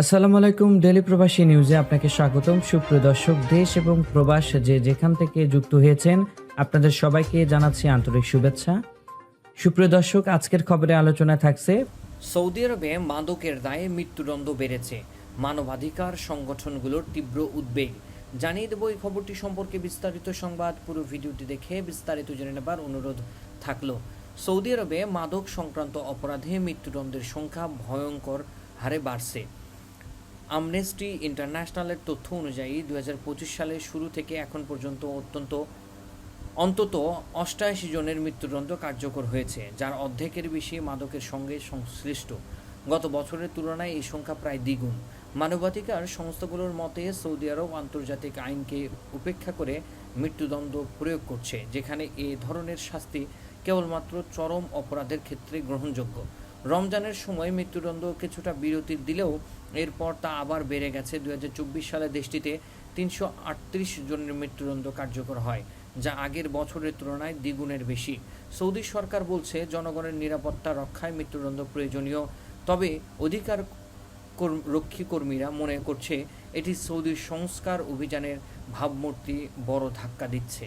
আসসালামু আলাইকুম ডেলি প্রবাসী নিউজে আপনাকে স্বাগতম। সুপ্রিয় দর্শক, দেশ এবং প্রবাস যে যেখান থেকে যুক্ত হয়েছেন, আপনাদের সবাইকে জানাচ্ছি আন্তরিক শুভেচ্ছা। সুপ্রিয় দর্শক, আজকের খবরে আলোচনা থাকছে, সৌদি আরবে মাদকের দায়ে মৃত্যুদণ্ড বেড়েছে। মানবাধিকার সংগঠনগুলোর তীব্র উদ্বেগ। জানিয়ে দেব এই খবরটি সম্পর্কে বিস্তারিত সংবাদ। পুরো ভিডিওটি দেখে বিস্তারিত জেনে নেবার অনুরোধ থাকল। সৌদি আরবে মাদক সংক্রান্ত অপরাধে মৃত্যুদণ্ডের সংখ্যা ভয়ঙ্কর হারে বাড়ছে। আমনেস্টি ইন্টারন্যাশনালের তথ্য অনুযায়ী দু হাজার পঁচিশ সালের শুরু থেকে এখন পর্যন্ত অত্যন্ত, অন্তত অষ্টাশি জনের মৃত্যুদণ্ড কার্যকর হয়েছে, যার অর্ধেকের বেশি মাদকের সঙ্গে সংশ্লিষ্ট। গত বছরের তুলনায় এই সংখ্যা প্রায় দ্বিগুণ। মানবাধিকার সংস্থাগুলোর মতে সৌদি আরব আন্তর্জাতিক আইনকে উপেক্ষা করে মৃত্যুদণ্ড প্রয়োগ করছে, যেখানে এ ধরনের শাস্তি কেবলমাত্র চরম অপরাধের ক্ষেত্রে গ্রহণযোগ্য। রমজানের সময় মৃত্যুদণ্ড কিছুটা বিরতি দিলেও এরপর তা আবার বেড়ে গেছে। দু হাজার চব্বিশ সালে দেশটিতে তিনশো আটত্রিশ জনের মৃত্যুদণ্ড কার্যকর হয়, যা আগের বছরের তুলনায় দ্বিগুণের বেশি। সৌদি সরকার বলছে, জনগণের নিরাপত্তা রক্ষায় মৃত্যুদণ্ড প্রয়োজনীয়, তবে অধিকার রক্ষী কর্মীরা মনে করছে, এটি সৌদির সংস্কার অভিযানের ভাবমূর্তি বড় ধাক্কা দিচ্ছে।